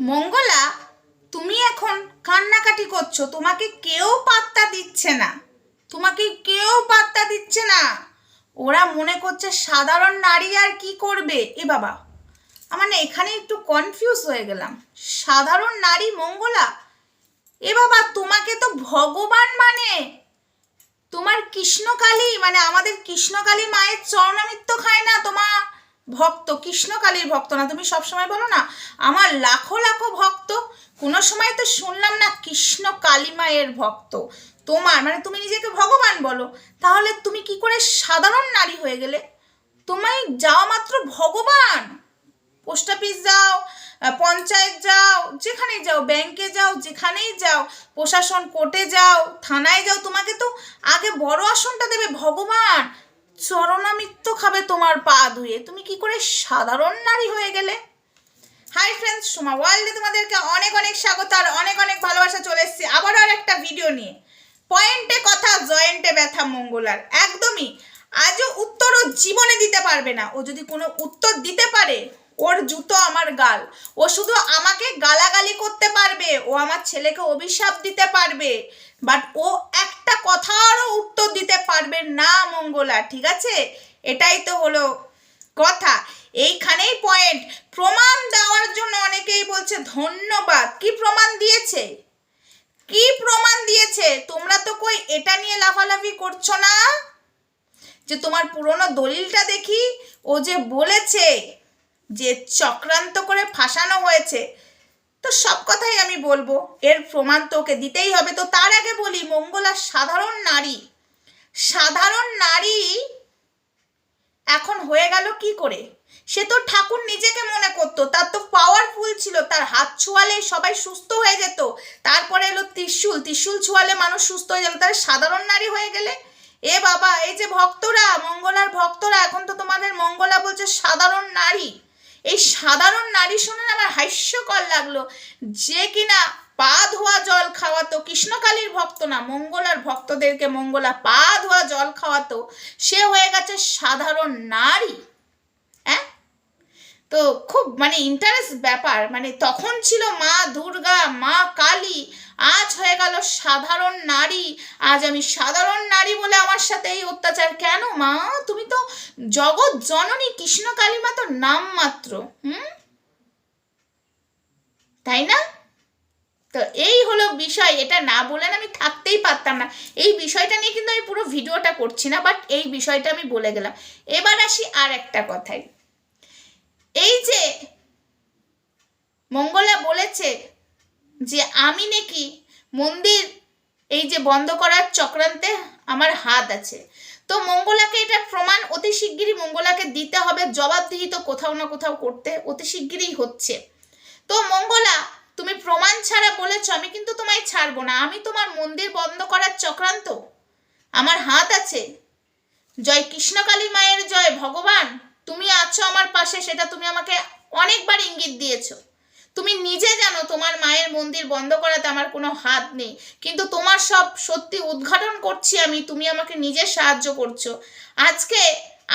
মঙ্গলা, তুমি এখন কান্নাকাটি করছ, তোমাকে কেউ পাত্তা দিচ্ছে না। তোমাকে কেউ পাত্তা দিচ্ছে না। ওরা মনে করছে সাধারণ নারী আর কি করবে? এ বাবা, আমার না এখানে একটু কনফিউজ হয়ে গেলাম। সাধারণ নারী মঙ্গলা? এ বাবা, তোমাকে তো ভগবান মানে। তোমার কৃষ্ণকালী মানে আমাদের কৃষ্ণকালী মায়ের চরণামিত্য খায় না তোমার ভক্ত, কৃষ্ণকালীর ভক্ত না, তুমি সবসময় বলো না, আমার লাখো লাখো ভক্ত, কোনো সময় তো শুনলাম না কৃষ্ণ কালী মায়ের ভক্ত। তোমার মানে তুমি নিজেকে ভগবান বলো, তাহলে তুমি কি করে সাধারণ নারী হয়ে গেলে? তোমায় যাওয়া মাত্র ভগবান। পোস্ট অফিস যাও পঞ্চায়েত যাও, যেখানেই যাও, ব্যাংকে যাও, যেখানেই যাও, প্রশাসন কোর্টে যাও, থানায় যাও, তোমাকে তো আগে বড় আসনটা দেবে ভগবান। চরণামিত্য খাবে তোমার পা ধুয়ে। তুমি কি করে সাধারণ নারী হয়ে গেলে? হাই ফ্রেন্ডস সোমা ওয়ার্ল্ডে তোমাদেরকে অনেক অনেক স্বাগত আর অনেক অনেক ভালোবাসা চলে এসেছি। আবারও আর একটা ভিডিও নিয়ে। পয়েন্টে কথা জয়েন্টে ব্যথা মঙ্গলার। একদমই। আজও উত্তরও জীবনে দিতে পারবে না। ও যদি কোনো উত্তর দিতে পারে ওর জুতো আমার গাল। ও শুধু আমাকে গালাগালি করতে পারবে, ও আমার ছেলেকে অভিশাপ দিতে পারবে বাট ও একটা কথারও উত্তর দিতে পারবে না মঙ্গলা, ঠিক আছে? এটাই তো হলো কথা। এইখানেই পয়েন্ট প্রমাণ দেওয়ার জন্য অনেকেই বলছে, ধন্যবাদ। কি প্রমাণ দিয়েছে? কি প্রমাণ দিয়েছে? তোমরা তো কই এটা নিয়ে লাফালাফি করছ না? যে তোমার পুরনো দলিলটা দেখি, ও যে বলেছে যে চক্রান্ত করে ফাঁসানো হয়েছে, তো সব কথাই আমি বলব। এর প্রমাণ তো ওকে দিতেই হবে। তো তার আগে বলি, মঙ্গলা সাধারণ নারী। সাধারণ নারী এখন হয়ে গেল কি করে? সে তো ঠাকুর নিজেকে মনে করতো, তার তো পাওয়ারফুল ছিল, তার হাত ছোঁয়ালে সবাই সুস্থ হয়ে যেত। তারপরে এলো ত্রিশূল ত্রিশূল ছোঁয়ালে মানুষ সুস্থ হয়ে যাবে তাহলে সাধারণ নারী হয়ে গেলে? এ বাবা, এই যে ভক্তরা, মঙ্গলার ভক্তরা, এখন তো তোমাদের মঙ্গলা বলছে সাধারণ নারী। এই সাধারণ নারী শুনে আমার হাস্যকর লাগল। যে কিনা পা ধোয়া জল খাওয়াতো, কৃষ্ণকালীর ভক্ত না, মঙ্গলার ভক্তদেরকে মঙ্গলা পা ধোয়া জল খাওয়াতো, সে হয়ে গেছে সাধারণ নারী। তো খুব মানে ইন্টারেস্ট ব্যাপার। মানে তখন ছিল মা দুর্গা, মা কালী, আজ হয়ে গেল সাধারণ নারী। আজ আমি সাধারণ নারী বলে আমার সাথে এই অত্যাচার কেন মা? তুমি তো জগৎ জননী, কৃষ্ণ কালী মা তো নাম মাত্র হুম? তাই না? তো এই হলো বিষয়। এটা না বলে না আমি থাকতেই পারতাম না। এই বিষয়টা নিয়ে কিন্তু আমি পুরো ভিডিওটা করছি না বাট এই বিষয়টা আমি বলে গেলাম। এবার আসি আর একটা কথায়। এই যে মঙ্গলা বলেছে যে আমি নাকি মন্দির এই যে বন্ধ করার চক্রান্তে আমার হাত আছে। তো মঙ্গলাকে এটা প্রমাণ অতি শিগগিরই মঙ্গলাকে দিতে হবে জবাবদিহি তো কোথাও না কোথাও করতে অতি শিগগিরই হচ্ছে। তো মঙ্গলা, তুমি প্রমাণ ছাড়া বলেছ, আমি কিন্তু তোমায় ছাড়বো না। আমি তোমার মন্দির বন্ধ করার চক্রান্ত। আমার হাত আছে। জয় কৃষ্ণকালী মায়ের জয়, ভগবান। তুমি আছো আমার পাশে, সেটা তুমি আমাকে অনেকবার ইঙ্গিত দিয়েছ। তুমি নিজে জানো তোমার মায়ের মন্দির বন্ধ করাতে আমার কোনো হাত নেই, কিন্তু তোমার সব সত্যি উদ্ঘাটন করছি আমি, তুমি আমাকে নিজে সাহায্য করছ। আজকে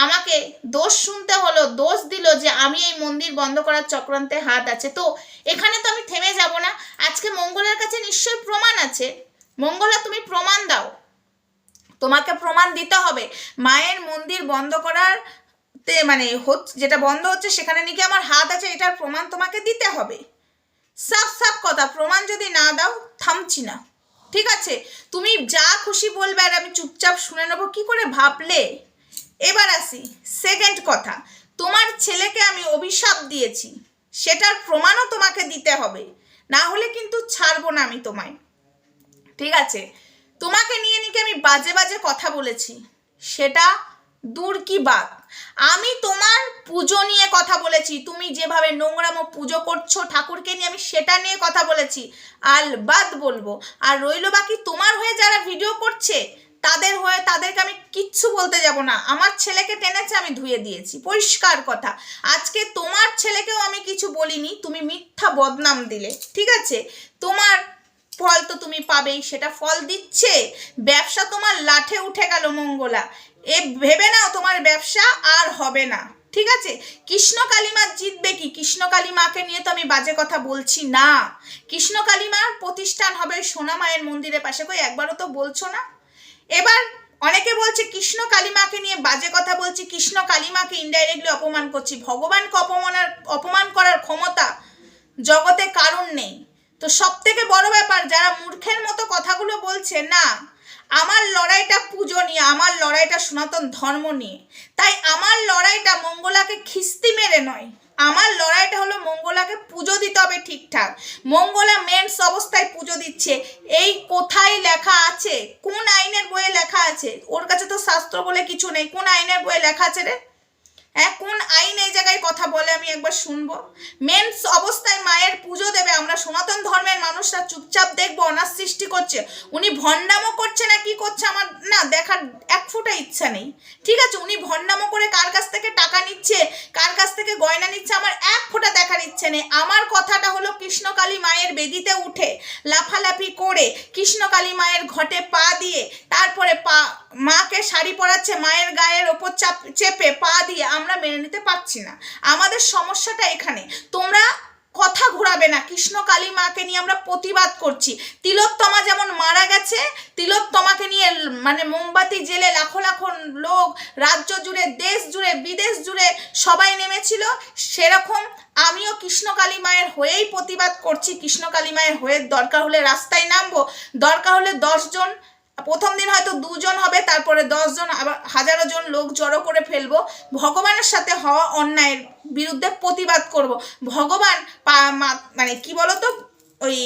আমাকে দোষ শুনতে হলো, দোষ দিল যে আমি এই মন্দির বন্ধ করার চক্রান্তে হাত আছে। তো এখানে তো আমি থেমে যাব না, আজকে মঙ্গলের কাছে নিশ্চয়ই প্রমাণ আছে। মঙ্গলা, তুমি প্রমাণ দাও। তোমাকে প্রমাণ দিতে হবে, মায়ের মন্দির বন্ধ করার মানে যেটা বন্ধ হচ্ছে সেখানে নাকি আমার হাত আছে, এটার প্রমাণ তোমাকে দিতে হবে। সাফ সাফ কথা, প্রমাণ যদি না দাও, থামছি না। ঠিক আছে? তুমি যা খুশি বলবে আর আমি চুপচাপ শুনে নেব, কি করে ভাবলে? এবার আসি সেকেন্ড কথা, তোমার ছেলেকে আমি অভিশাপ দিয়েছি, সেটার প্রমাণও তোমাকে দিতে হবে, না হলে কিন্তু ছাড়বো না আমি তোমায়। ঠিক আছে? তোমাকে নিয়ে নাকি আমি বাজে বাজে কথা বলেছি, সেটা দূর কি বাদ আমি তোমার পুজো নিয়ে কথা বলেছি, তুমি যেভাবে নোংরামো পুজো করছ ঠাকুরকে নিয়ে আমি সেটা নিয়ে কথা বলেছি, আল বাদ বলব। আর রইল বাকি তোমার হয়ে যারা ভিডিও করছে, তাদের হয়ে তাদেরকে আমি কিচ্ছু বলতে যাব না। আমার ছেলেকে টেনেছে আমি ধুয়ে দিয়েছি, পরিষ্কার কথা। আজকে তোমার ছেলেকেও আমি কিছু বলিনি, তুমি মিথ্যা বদনাম দিলে, ঠিক আছে? তোমার ফল তো তুমি পাবেই, সেটা ফল দিচ্ছে। ব্যবসা তোমার লাঠে উঠে গেল মঙ্গলা। এ ভেবে নাও তোমার ব্যবসা আর হবে না। ঠিক আছে? কৃষ্ণ কালিমা জিতবে কি? কৃষ্ণ কালিমাকে নিয়ে তো আমি বাজে কথা বলছি না। কৃষ্ণ কালিমার প্রতিষ্ঠান হবে সোনা মায়ের মন্দিরের পাশে। কই, একবারও তো বলছো না? এবার অনেকে বলছে কৃষ্ণ কালিমাকে নিয়ে বাজে কথা বলছি। কৃষ্ণ কালিমাকে ইনডাইরেক্টলি অপমান করছি। ভগবানকে অপমানের, অপমান করার ক্ষমতা জগতে কারণ নেই। তো সব থেকে বড় ব্যাপার, যারা মূর্খের মতো কথাগুলো বলছে, না আমার লড়াইটা পুজো নিয়ে, আমার লড়াইটা সনাতন ধর্ম নিয়ে। তাই আমার লড়াইটা মঙ্গলাকে খিস্তি মেরে নয়। আমার লড়াইটা হলো মঙ্গলাকে পুজো দিতে হবে ঠিকঠাক। মঙ্গলা মেন্স অবস্থায় পুজো দিচ্ছে। এই কোথায় লেখা আছে? কোন আইনের বইয়ে লেখা আছে? ওর কাছে তো শাস্ত্র বলে কিছু নেই। কোন আইনের বইয়ে লেখা আছে রে? হ্যাঁ কোন আইন এই জায়গায় কথা বলে আমি একবার শুনব? মেন্স অবস্থায় মায়ের পুজো দেবে, আমরা সনাতন ধর্মের মানুষরা চুপচাপ দেখব, অনার সৃষ্টি করছে। উনি ভণ্ডামো করছে না কি করছে আমার, না, দেখার এক ফোঁটা ইচ্ছা নেই। ঠিক আছে, উনি ভণ্ডামো করে কার কাছ থেকে টাকা নিচ্ছে, কার কাছ থেকে গয়না নিচ্ছে, আমার এক ফোঁটা দেখার ইচ্ছে নেই। আমার কথাটা হলো, কৃষ্ণকালী মায়ের বেদিতে উঠে, লাফালাফি করে, কৃষ্ণকালী মায়ের ঘটে পা দিয়ে, তারপরে পা মাকে শাড়ি পরাচ্ছে, মায়ের গায়ের ওপর চাপ, চেপে পা দিয়ে আমরা মেনে নিতে পারছি না। আমাদের সমস্যাটা এখানে। তোমরা কথা ঘোরাবে না। কৃষ্ণ কালী মাকে নিয়ে আমরা প্রতিবাদ করছি। তিলোত্তমা যেমন মারা গেছে, তিলোত্তমাকে নিয়ে মানে মোমবাতি জেলে লাখো লাখো লোক রাজ্য জুড়ে, দেশ জুড়ে, বিদেশ জুড়ে সবাই নেমেছিল। সেরকম আমিও কৃষ্ণকালী মায়ের হয়েই প্রতিবাদ করছি। কৃষ্ণকালী মায়ের হয়ে দরকার হলে রাস্তায় নামবো। দরকার হলে দশজন প্রথম দিন হয়তো দুজন হবে, তারপরে দশজন, আবার হাজারো জন লোক জড়ো করে ফেলব। ভগবানের সাথে হওয়া অন্যায়ের বিরুদ্ধে প্রতিবাদ করব। ভগবান মানে কি বলতো? ওই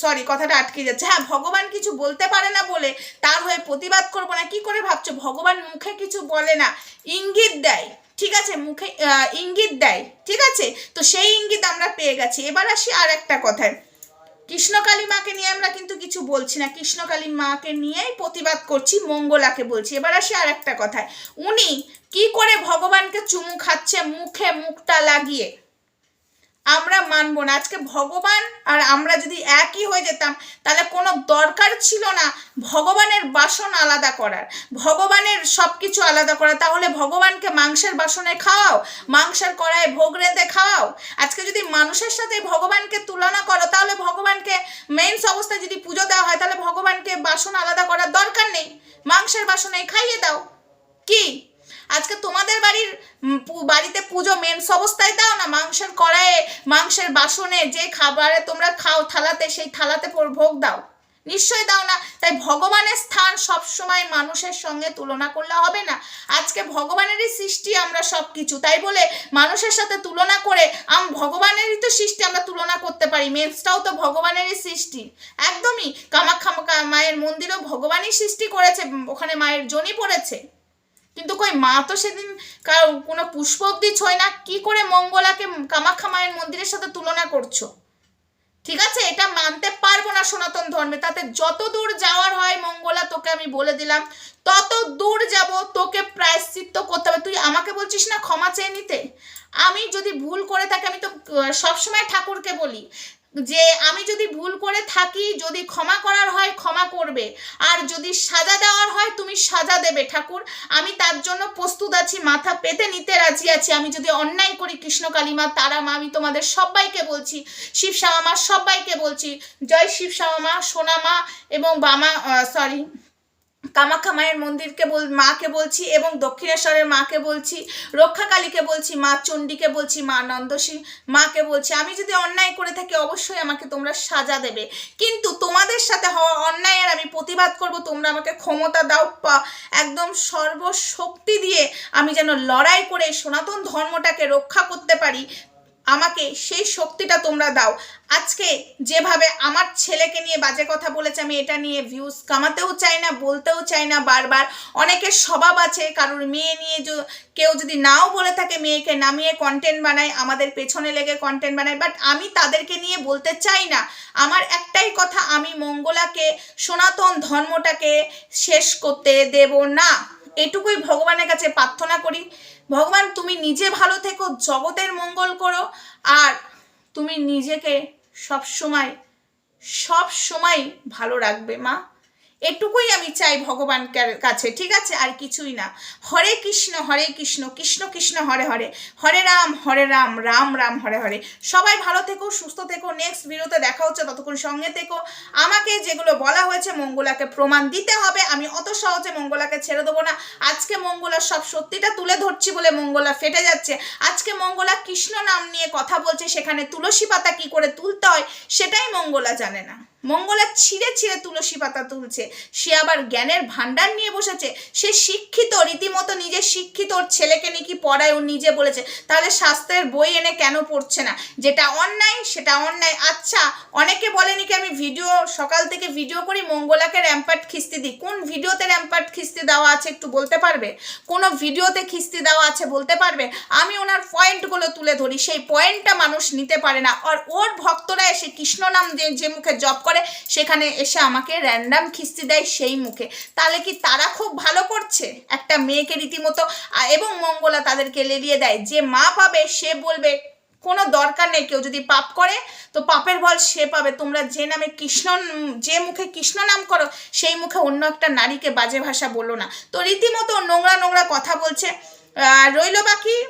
সরি কথাটা আটকে যাচ্ছে। হ্যাঁ ভগবান কিছু বলতে পারে না বলে তার হয়ে প্রতিবাদ করব না। কি করে ভাবছ? ভগবান মুখে কিছু বলে না। ইঙ্গিত দেয়, ঠিক আছে? মুখে ইঙ্গিত দেয়, ঠিক আছে? তো সেই ইঙ্গিত আমরা পেয়ে গেছি। এবার আসি আর একটা কথায়। কৃষ্ণকালী মাকে নিয়ে আমরা কিন্তু কিছু বলছি না। কৃষ্ণকালী মাকে নিয়েই প্রতিবাদ করছি, মঙ্গলাকে বলছি। এবার আসি আর একটা কথায়। উনি কি করে ভগবানকে চুমু খাচ্ছে, মুখে মুখটা লাগিয়ে? আমরা মানব না। আজকে ভগবান আর আমরা যদি একই হয়ে যেতাম, তাহলে কোনো দরকার ছিল না ভগবানের বাসন আলাদা করার। ভগবানের সব কিছু আলাদা করা। তাহলে ভগবানকে মাংসের বাসনে খাওয়াও, মাংসের কড়ায় ভোগ রেঁধে খাওয়াও। আজকে যদি মানুষের সাথে ভগবানকে তুলনা করো, তাহলে ভগবানকে মেন্স অবস্থায় যদি পুজো দেওয়া হয়, তাহলে ভগবানকে বাসন আলাদা করার দরকার নেই। মাংসের বাসনে খাইয়ে দাও। কি? আজকে তোমাদের বাড়ির বাড়িতে পুজো মেন্স অবস্থায় দাও না? মাংসের কড়াইয়ে, মাংসের বাসনে যে খাবারে তোমরা খাও, থালাতে, সেই থালাতে ভোগ দাও। নিশ্চয় দাও না। তাই ভগবানের স্থান সব সময় মানুষের সঙ্গে তুলনা করলে হবে না। আজকে ভগবানেরই সৃষ্টি আমরা সব কিছু তাই বলে মানুষের সাথে তুলনা করে আম, ভগবানেরই তো সৃষ্টি আমরা তুলনা করতে পারি। মেন্সটাও তো ভগবানেরই সৃষ্টি। একদমই। কামাখ্যা মায়ের মন্দিরও ভগবানই সৃষ্টি করেছে। ওখানে মায়ের জনি পড়েছে। কিন্তু কই, মা তো সেদিন কোনো পুষ্প অব্দি ছোঁয় না, কি করে মঙ্গলাকে কামাখ্যা মায়ের মন্দিরের সাথে তুলনা করছ? ঠিক আছে, এটা মানতে পারব না সনাতন ধর্মে, তাতে যত দূর যাওয়ার হয় মঙ্গলা তোকে আমি বলে দিলাম, তত দূর যাব তোকে প্রায়শ্চিত্ত করতে হবে। তুই আমাকে বলছিস না ক্ষমা চেয়ে নিতে? আমি যদি ভুল করে থাকি, আমি তো সবসময় ঠাকুরকে বলি। যে আমি যদি ভুল করে থাকি, যদি ক্ষমা করার হয়, ক্ষমা করবে। আর যদি সাজা দেওয়ার হয়, তুমি সাজা দেবে, ঠাকুর। আমি তার জন্য প্রস্তুত আছি, মাথা পেতে নিতে রাজি আছি। আমি যদি অন্যায় করি, কৃষ্ণ কালীমা, তারা মা, আমি তোমাদের সবাইকে বলছি, শিব শ্যামা সবাইকে বলছি, জয় শিব শ্যামা সোনামা এবং বামা সরি কামাখ্যা মায়ের মন্দিরকে বল, মাকে বলছি এবং দক্ষিণেশ্বরের মাকে বলছি, রক্ষাকালীকে বলছি, মা চণ্ডীকে বলছি, মা নন্দসী মাকে বলছি। আমি যদি অন্যায় করে থাকি, অবশ্যই আমাকে তোমরা সাজা দেবে। কিন্তু তোমাদের সাথে হওয়া অন্যায়ের আমি প্রতিবাদ করব, তোমরা আমাকে ক্ষমতা দাও, পা, একদম সর্বশক্তি দিয়ে আমি যেন লড়াই করে সনাতন ধর্মটাকে রক্ষা করতে পারি। আমাকে সেই শক্তিটা তোমরা দাও। আজকে যেভাবে আমার ছেলেকে নিয়ে বাজে কথা বলেছে, আমি এটা নিয়ে ভিউজ কামাতেও চাই না, বলতেও চাই না বারবার। অনেকের স্বভাব আছে, কারোর মেয়ে নিয়ে কেউ যদি নাও বলে থাকে, মেয়েকে নামিয়ে কন্টেন্ট বানায়, আমাদের পেছনে লেগে কন্টেন্ট বানায় বাট আমি তাদেরকে নিয়ে বলতে চাই না। আমার একটাই কথা, আমি মঙ্গলাকে, সনাতন ধর্মটাকে শেষ করতে দেব না। এটুকুই ভগবানের কাছে প্রার্থনা করি। ভগবান, তুমি নিজে ভালো থেকো, জগতের মঙ্গল করো, আর তুমি নিজেকে সব সময় সব সময় ভালো রাখবে, মা। এটুকুই আমি চাই ভগবান কাছে, ঠিক আছে? আর কিছুই না। হরে কৃষ্ণ হরে কৃষ্ণ কৃষ্ণ কৃষ্ণ, হরে হরে। হরে রাম হরে রাম রাম রাম, হরে হরে। সবাই ভালো থেকো, সুস্থ থেকো নেক্সট ভিডিওতে দেখা হচ্ছে, ততক্ষণ সঙ্গে থেকো। আমাকে যেগুলো বলা হয়েছে, মঙ্গলাকে প্রমাণ দিতে হবে। আমি অত সহজে মঙ্গলাকে ছেড়ে দেবো না। আজকে মঙ্গলার সব সত্যিটা তুলে ধরছি বলে মঙ্গলা ফেটে যাচ্ছে। আজকে মঙ্গলা কৃষ্ণ নাম নিয়ে কথা বলছে, সেখানে তুলসী পাতা কি করে তুলতে হয়, সেটাই মঙ্গলা জানে না। মঙ্গলা ছিঁড়ে ছিঁড়ে তুলসী পাতা তুলছে। সে আবার জ্ঞানের ভান্ডার নিয়ে বসেছে। সে শিক্ষিত, রীতিমতো নিজে শিক্ষিত, ওর ছেলেকে নাকি পড়ায় ও নিজে বলেছে। তাহলে শাস্ত্রের বই এনে কেন পড়ছে না? যেটা অন্যায়, সেটা অন্যায়। আচ্ছা অনেকে বলেনি কি আমি ভিডিও, সকাল থেকে ভিডিও করি, মঙ্গলাকে র্যাম্পার্ট খিস্তি দিই। কোন ভিডিওতে র্যাম্পার্ট খিস্তি দেওয়া আছে একটু বলতে পারবে? কোনো ভিডিওতে খিস্তি দেওয়া আছে বলতে পারবে? আমি ওনার পয়েন্টগুলো তুলে ধরি। সেই পয়েন্টটা মানুষ নিতে পারে না। আর ওর ভক্তরা এসে কৃষ্ণ নাম যে মুখে জপ করে সেখানে এসে আমাকে র্যান্ডাম খিস্তি দেয় সেই মুখে। তাহলে কি তারা খুব ভালো করছে? একটা মেয়েকে রীতিমতো এবং মঙ্গলা তাদেরকে লেলিয়ে দেয়। যে মা পাবে, সে বলবে, কোনো দরকার নেই, কেউ যদি পাপ করে, তো পাপের ফল সে পাবে। তোমরা যে নামে কৃষ্ণ, যে মুখে কৃষ্ণ নাম করো, সেই মুখে অন্য একটা নারীকে বাজে ভাষা বলো না। তো রীতিমতো নোংরা নোংরা কথা বলছে। আর রইল বাকি?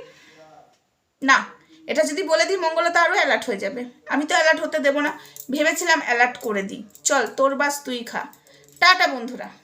না। এটা যদি বলে দিই মঙ্গলতা আরও অ্যালার্ট হয়ে যাবে। আমি তো অ্যালার্ট হতে দেবো না। ভেবেছিলাম অ্যালার্ট করে দিই। চল, তোর বাস তুই খা। টাটা, বন্ধুরা।